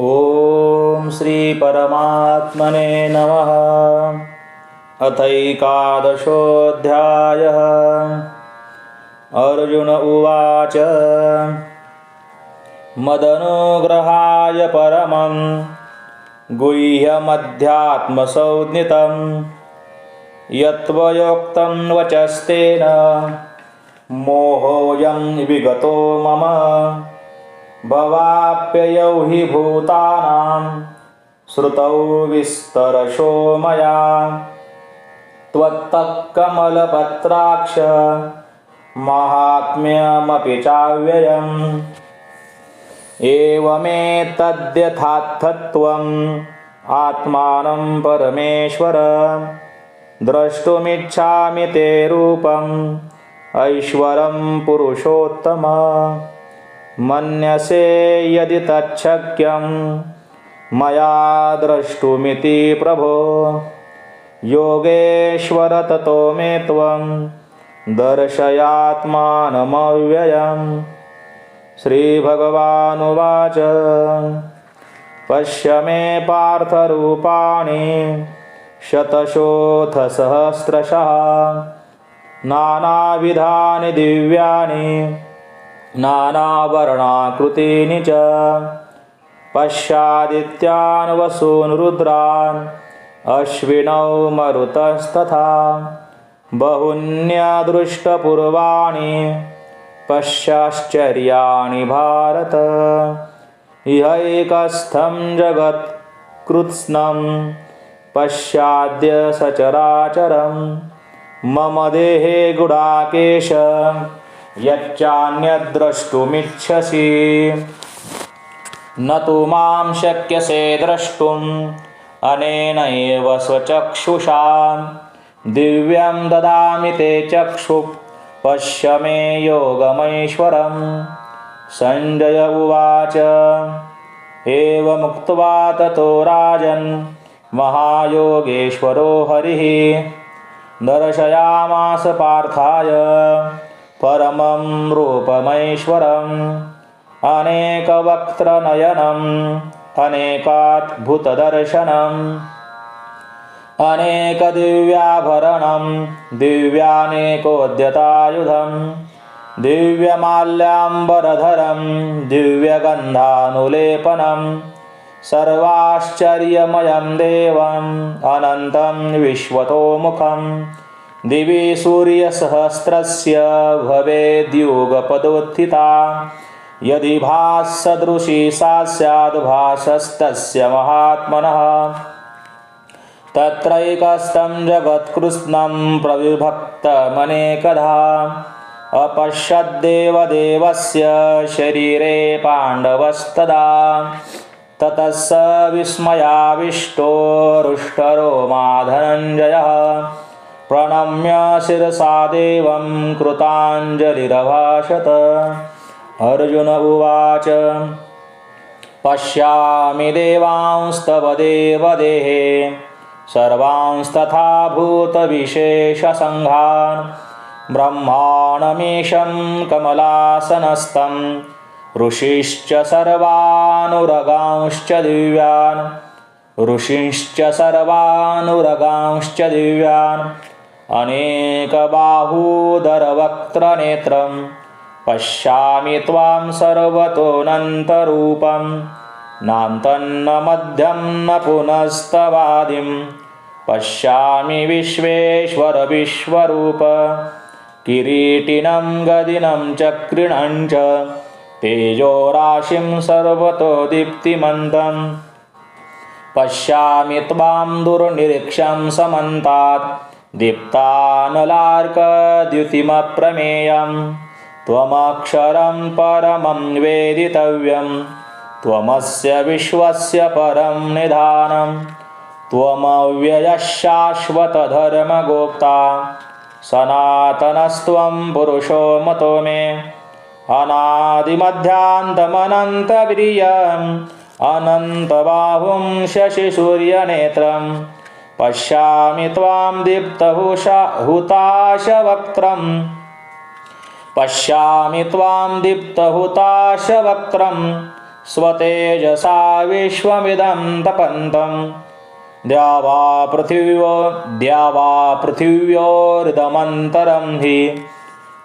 ॐ श्रीपरमात्मने नमः। अथैकादशोऽध्यायः। अर्जुन उवाच मदनुग्रहाय परमं गुह्यमध्यात्मसंज्ञितं यत्त्वयोक्तं वचस्तेन मोहोऽयं विगतो मम भवाप्ययौ हि भूतानां श्रुतौ विस्तरशो मया। त्वत्तः कमलपत्राक्ष माहात्म्यमपि चाव्ययम्। एवमेतद्यथार्थत्वम् आत्मानं परमेश्वर। द्रष्टुमिच्छामि ते रूपम् ऐश्वरं पुरुषोत्तम मन्यसे यदि तच्छक्यं मया द्रष्टुमिति प्रभो। योगेश्वर ततो मे त्वं। दर्शयात्मानमव्ययम्। श्रीभगवानुवाच। पश्य मे पार्थरूपाणि। शतशोऽथसहस्रशः नानाविधानि दिव्यानि नानावर्णाकृतीनि च पश्यादित्यान् वसून् रुद्रान् अश्विनौ मरुतस्तथा बहून्यदृष्टपूर्वाणि पश्याश्चर्याणि भारत। इहैकस्थं जगत्कृत्स्नं पश्याद्य सचराचरं मम देहे गुडाकेश यच्चान्यद्द्रष्टुमिच्छसि न तु मां शक्यसे द्रष्टुम् अनेनैव स्वचक्षुषा। दिव्यं ददामि ते चक्षुः पश्य मे योगमैश्वरम्। सञ्जय उवाच एवमुक्त्वा ततो राजन् महायोगेश्वरो हरिः। दर्शयामास पार्थाय परमं रूपमैश्वरम् अनेकवक्त्रनयनम् अनेकाद्भुतदर्शनम्। अनेकदिव्याभरणं दिव्यानेकोद्यतायुधं दिव्यमाल्याम्बरधरं दिव्यगन्धानुलेपनं सर्वाश्चर्यमयं देवम् अनन्तं विश्वतोमुखं दिवि सूर्यसहस्रस्य भवेद्युगपदोत्थिता। यदि भासदृशी सा स्याद्भासस्तस्य महात्मनः। तत्रैकस्थं जगत्कृत्स्नं प्रविभक्तमनेकधा। अपश्यद्देवदेवस्य शरीरे पाण्डवस्तदा। ततः स विस्मयाविष्टोरुष्टरो माधनञ्जयः प्रणम्य शिरसा देवं कृताञ्जलिरभाषत। अर्जुन उवाच पश्यामि देवांस्तव देवदेहे सर्वांस्तथा भूतविशेषसङ्घान् ब्रह्माणमीशं कमलासनस्थं ऋषिश्च सर्वानुरगांश्च दिव्यान्। ऋषिंश्च सर्वानुरगांश्च दिव्यान् अनेकबाहूदरवक्त्रनेत्रं पश्यामि त्वां सर्वतोऽनन्तरूपं नान्तन्न मध्यं न पुनस्तवादिं पश्यामि विश्वेश्वर विश्वरूप किरीटिनं गदिनं चक्रिणं च तेजोराशिं सर्वतो दीप्तिमन्तम् पश्यामि त्वां दुर्निरीक्षं समन्तात् दीप्तानलार्कद्युतिमप्रमेयं त्वमक्षरं परमं वेदितव्यं त्वमस्य विश्वस्य परं निधानं त्वमव्ययः शाश्वतधर्मगोप्ता सनातनस्त्वं पुरुषो मतो मे। अनादिमध्यान्तमनन्तप्रियम्। अनन्तबाहुं शशिसूर्यनेत्रं पश्यामि त्वां दीप्तहुषा हुताशवक्त्रं पश्यामि त्वां दीप्तहुताशवक्त्रं स्वतेजसा विश्वमिदं तपन्तं। द्यावा पृथिव्यो द्यावा पृथिव्योरिदमन्तरं हि।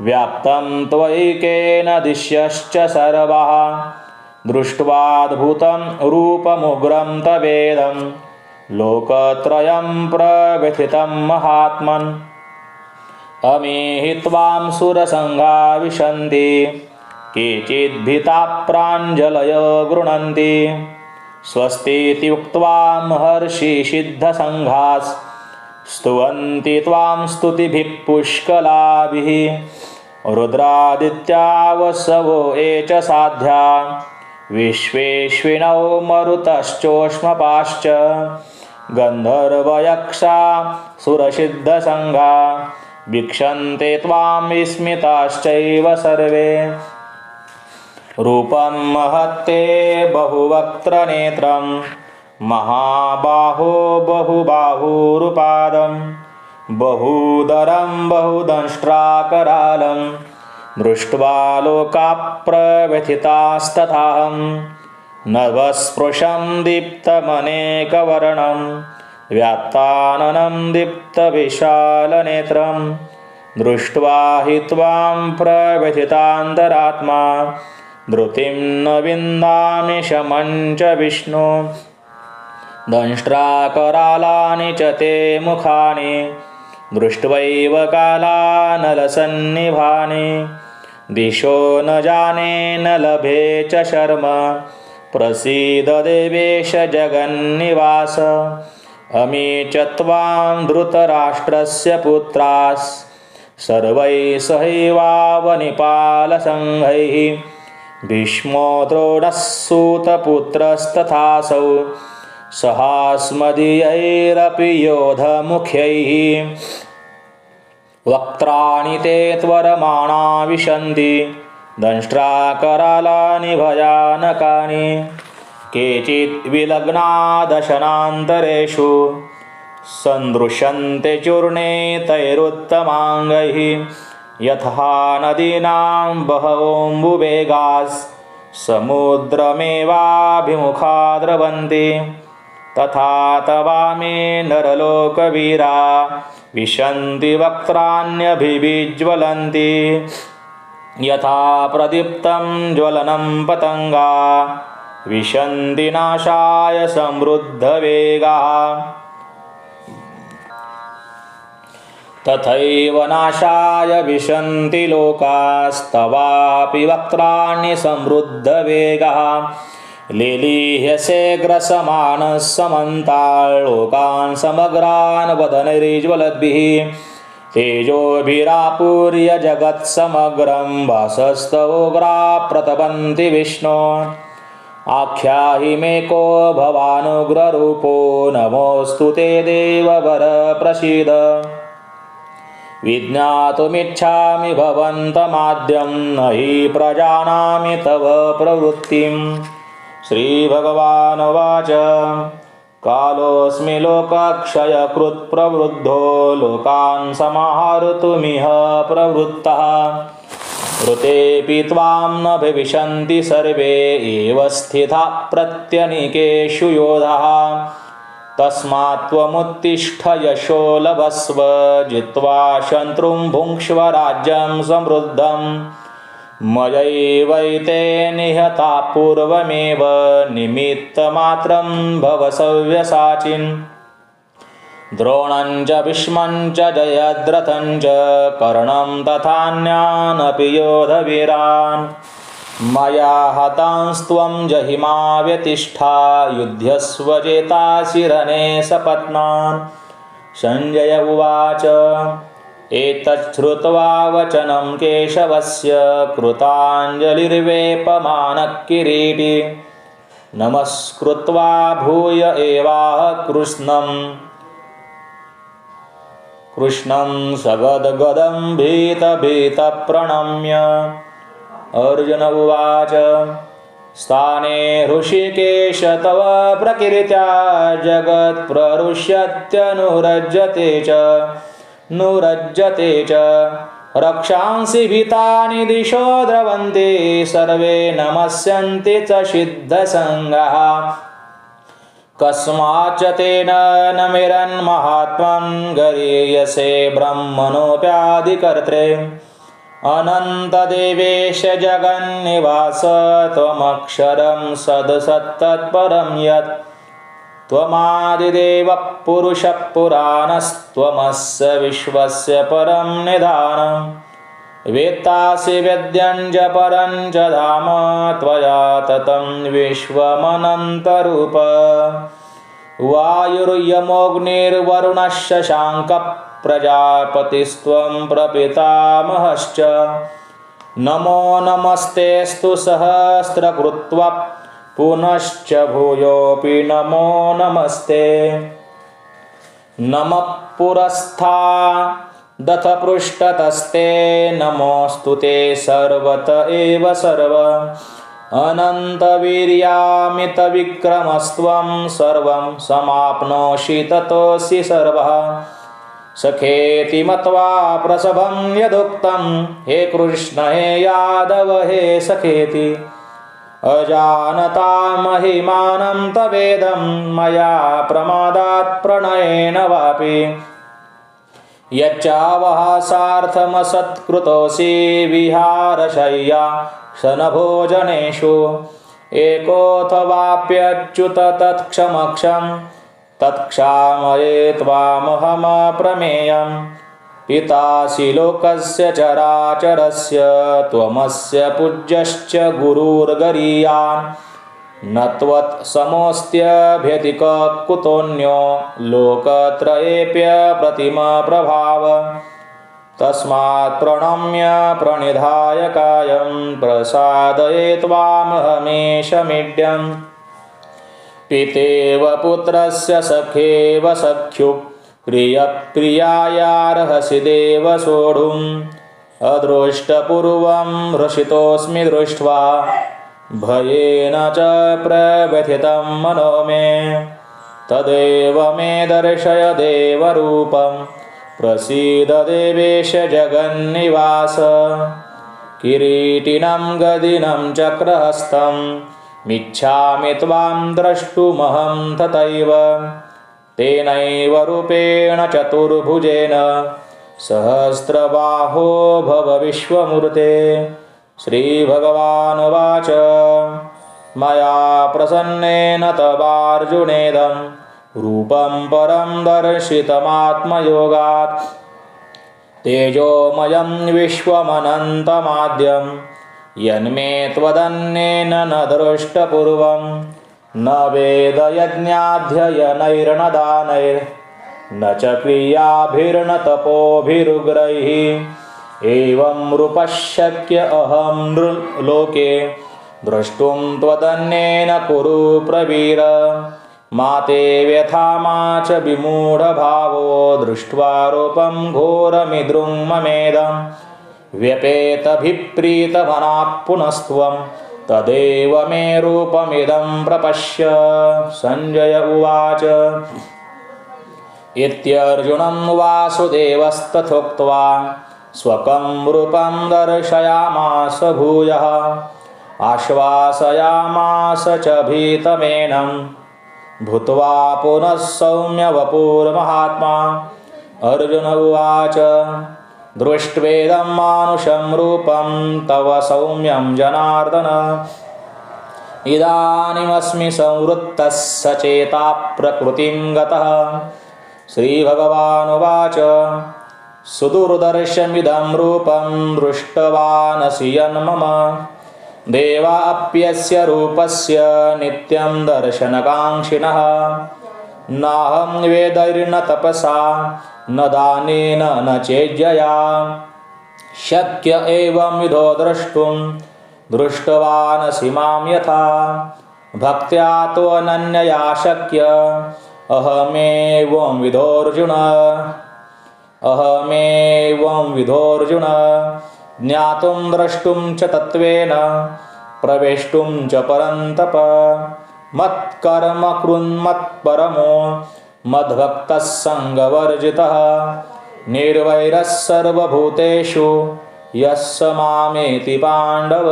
व्याप्तं त्वैकेन दिश्यश्च सर्वः। दृष्ट्वाद्भुतं रूपमुग्रं तवेदं लोकत्रयं प्रव्यथितं महात्मन्। अमीहि त्वां सुरसङ्घा विशन्ति केचिद्भिता प्राञ्जलय गृह्णन्ति स्वस्तीति उक्त्वा महर्षिसिद्धसङ्घास् स्तुवन्ति त्वां स्तुतिभिः पुष्कलाभिः। रुद्रादित्यावसवो ये च साध्या विश्वेश्विनौ मरुतश्चोष्मपाश्च। गन्धर्वयक्षा सुरसिद्धसङ्घा वीक्षन्ते त्वां विस्मिताश्चैव सर्वे। रूपं महत्ते बहुवक्त्रनेत्रं। महाबाहो बहुबाहुरुपादं। बहूदरं बहुदंष्ट्राकरालं दृष्ट्वा लोकाप्रव्यथितास्तथाहं नभस्पृशं दीप्तमनेकवर्णं व्यात्ताननं दीप्तविशालनेत्रं दृष्ट्वा हि त्वां प्रव्यथितान्तरात्मा धृतिं न विन्दामि शमं च विष्णु। दंष्ट्राकरालानि च ते मुखानि दृष्ट्वैव कालानलसन्निभानि दिशो न जाने न लभे च शर्म। प्रसीद देवेश जगन्निवास। अमी च त्वां धृतराष्ट्रस्य पुत्रास्। सर्वैः सहैवावनिपालसङ्घैः। भीष्मो द्रोणः सूतपुत्रस्तथासौ। सहास्मदीयैरपि योधमुख्यैः वक्त्राणि ते त्वरमाणा विशन्ति दंष्ट्राकरालानि भयानकानि। केचित् विलग्नादशनान्तरेषु सन्दृश्यन्ते चूर्णे तैरुत्तमाङ्गैः यथा नदीनां बहवोऽम्बुवेगास् समुद्रमेवाभिमुखा द्रवन्ति तथा तवामे नरलोकवीरा विशन्ति वक्त्राण्यभिविज्वलन्ति। यथा प्रदीप्तं ज्वलनं पतङ्गा। विशन्ति नाशाय समृद्धवेगाः। तथैव नाशाय विशन्ति लोकास्तवापि वक्त्राणि समृद्धवेगः लेलीह्यसेग्रसमानः समन्ताल्लोकान् समग्रान् वदनैर्ज्वलद्भिः तेजोभिरापूर्य जगत्समग्रं वासस्तवोग्रा प्रतपन्ति विष्णो। आख्याहि मे को भवानुग्ररूपो नमोऽस्तु ते देववरप्रसीद। विज्ञातुमिच्छामि भवन्तमाद्यं न हि प्रजानामि तव प्रवृत्तिं श्रीभगवानुवाच। कालोऽस्मि लोकक्षयकृत्प्रवृद्धो लोकान् समाहर्तुमिह प्रवृत्तः। ऋतेऽपि त्वां न भविष्यन्ति सर्वे एव स्थिता प्रत्यनिकेषु योधाः। तस्मात् त्वमुत्तिष्ठ यशो लभस्व जित्वा शत्रुं भुङ्क्ष्व राज्यं समृद्धं मयैवैते निहता पूर्वमेव निमित्तमात्रं भव सव्यसाचिन्। द्रोणं च भीष्मं च जयद्रथं च कर्णं तथान्यानपि योधवीरान्। मया हतांस्त्वं जहिमा व्यतिष्ठा युध्यस्व चेताशिरणे सपत्नान्। सञ्जय उवाच एतच्छ्रुत्वा वचनं केशवस्य कृताञ्जलिर्वेपमानः किरीटी नमस्कृत्वा भूय एवाह कृष्णं कृष्णं सगद्गदं भीतभीतप्रणम्य अर्जुन उवाच स्थाने ऋषिकेश तव प्रकीर्त्या जगत्प्ररुष्यत्यनुरज्यते च नुरज्यते च। रक्षांसि भीतानि दिशो द्रवन्ति सर्वे नमस्यन्ति च सिद्धसङ्गः। कस्माच्च तेन न मिरन्महात्मं गरीयसे ब्रह्मणोऽप्यादिकर्त्रे अनन्तदेवेश जगन्निवास त्वमक्षरं सदसत्तत्परं यत् त्वमादिदेवः पुरुषः पुराणस्त्वमस्य विश्वस्य परं निधानम् वेत्तासि वेद्यं च धाम त्वया ततं विश्वमनन्तरूप। वायुर्यमोऽग्निर्वरुणः प्रजापतिस्त्वं प्रपितामहश्च। नमो नमस्तेऽस्तु सहस्रकृत्वा पुनश्च भूयोऽपि नमो नमस्ते। नमः पुरस्था दथ पृष्ठतस्ते, नमोऽस्तु ते सर्वत एव सर्व। अनन्तवीर्यामितविक्रमस्त्वं सर्वं समाप्नोषि ततोऽसि सर्वः। सखेति मत्वा प्रसभं यदुक्तं, हे कृष्ण, हे यादव, हे सखेति। अजानता महिमानं तवेदं मया प्रमादात् प्रणयेन वापि। यच्चावहासार्थमसत्कृतोऽसि विहारशय्या शनभोजनेषु। एकोऽथवाप्यच्युत तत्क्षमक्षं तत्क्षामये त्वामहमप्रमेयं पितासि लोकस्य चराचरस्य त्वमस्य पूज्यश्च गुरुर्गरीयान्। न त्वत्समोऽस्त्यभ्यतिककुतोऽन्यो लोकत्रयेऽप्यप्रतिमप्रभाव तस्मात् प्रणम्य प्रणिधाय कायं प्रसादये त्वामहमेशमीड्यम् पितेव पुत्रस्य सखेव सख्यु प्रियप्रियायार्हसि देव सोढुम् अदृष्टपूर्वं हृषितोऽस्मि दृष्ट्वा भयेन च प्रव्यथितं मनो मे। तदेव मे दर्शय देवरूपं। प्रसीद देवेश जगन्निवास। किरीटिनं गदिनं चक्रहस्तं मिच्छामि त्वां द्रष्टुमहं तथैव तेनैव रूपेण चतुर्भुजेन सहस्रबाहो भव विश्वमूर्ते। श्रीभगवानुवाच। मया प्रसन्नेन तवार्जुनेदं रूपं परं दर्शितमात्मयोगात्। तेजोमयं विश्वमनन्तमाद्यं यन्मे त्वदन्येन न दृष्टपूर्वं न वेदयज्ञाध्ययनैर्न दानैर्न च क्रियाभिर्न तपोभिरुग्रैः एवं रूपशक्य अहं नृलोके द्रष्टुं त्वदन्येन कुरु प्रवीर। मा ते व्यथा मा च विमूढभावो दृष्ट्वा रूपं घोरमिदृङ्ममेदं। व्यपेतभिप्रीतमनाः पुनस्त्वं तदेव मे रूपमिदं प्रपश्य। सञ्जय उवाच। इत्यर्जुनं वासुदेवस्तथोक्त्वा स्वकं रूपं दर्शयामास भूयः। आश्वासयामास च भीतमेनं। भूत्वा पुनः सौम्यवपुर्महात्मा। अर्जुन उवाच। दृष्ट्वेदं मानुषं रूपं तव सौम्यं जनार्दन। इदानीमस्मि संवृत्तः सचेता प्रकृतिं गतः। श्रीभगवानुवाच सुदुर्दर्शमिदं रूपं दृष्टवानसि यन्मम देवाप्यस्य रूपस्य नित्यं दर्शनकाङ्क्षिणः। नाहं वेदैर्न तपसा न दानेन न चेज्यया। शक्य एवं विधो द्रष्टुं दृष्टवानसि मां यथा। भक्त्या त्वनन्यया अहमेवं विधोऽर्जुन। ज्ञातुं द्रष्टुं च तत्त्वेन प्रवेष्टुं च परन्तप। मत्कर्म कृन्मत्परमो मद्भक्तः सङ्गवर्जितः निर्वैरः सर्वभूतेषु यः स मामेति पाण्डव।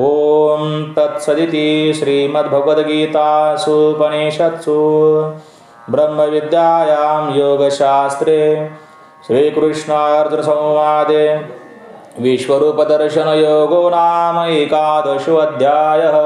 ॐ तत्सदिति श्रीमद्भगवद्गीतासूपनिषत्सु। ब्रह्मविद्यायां योगशास्त्रे श्रीकृष्णार्जुनसंवादे विश्वरूपदर्शनयोगो नाम एकादशोऽध्यायः